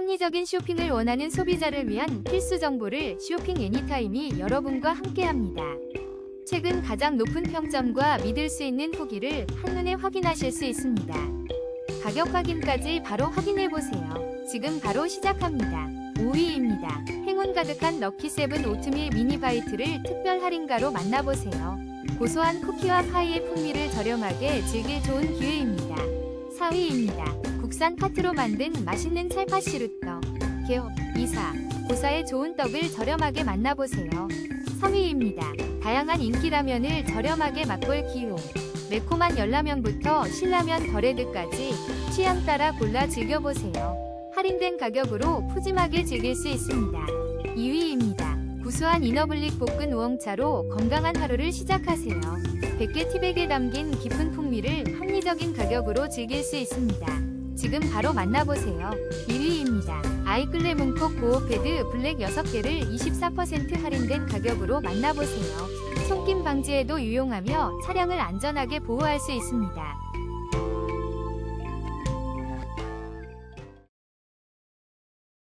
합리적인 쇼핑을 원하는 소비자를 위한 필수 정보를 쇼핑 애니타임이 여러분과 함께합니다. 최근 가장 높은 평점과 믿을 수 있는 후기를 한눈에 확인하실 수 있습니다. 가격 확인까지 바로 확인해 보세요. 지금 바로 시작합니다. 5위입니다. 행운 가득한 럭키세븐 오트밀 미니 바이트를 특별 할인가로 만나보세요. 고소한 쿠키와 파이의 풍미를 저렴하게 즐길 좋은 기회입니다. 4위입니다. 국산 파트로 만든 맛있는 찰파시루떡. 개업, 이사, 고사의 좋은 떡을 저렴하게 만나보세요. 3위입니다. 다양한 인기 라면을 저렴하게 맛볼 기호. 매콤한 열라면부터 신라면 거래드까지 취향 따라 골라 즐겨보세요. 할인된 가격으로 푸짐하게 즐길 수 있습니다. 2위입니다. 구수한 이너블릭 볶은 우엉차로 건강한 하루를 시작하세요. 100개 티백에 담긴 깊은 풍미를 합리적인 가격으로 즐길 수 있습니다. 지금 바로 만나보세요. 1위입니다. 아이클레 문콕 보호패드 블랙 6개를 24% 할인된 가격으로 만나보세요. 손김 방지에도 유용하며 차량을 안전하게 보호할 수 있습니다.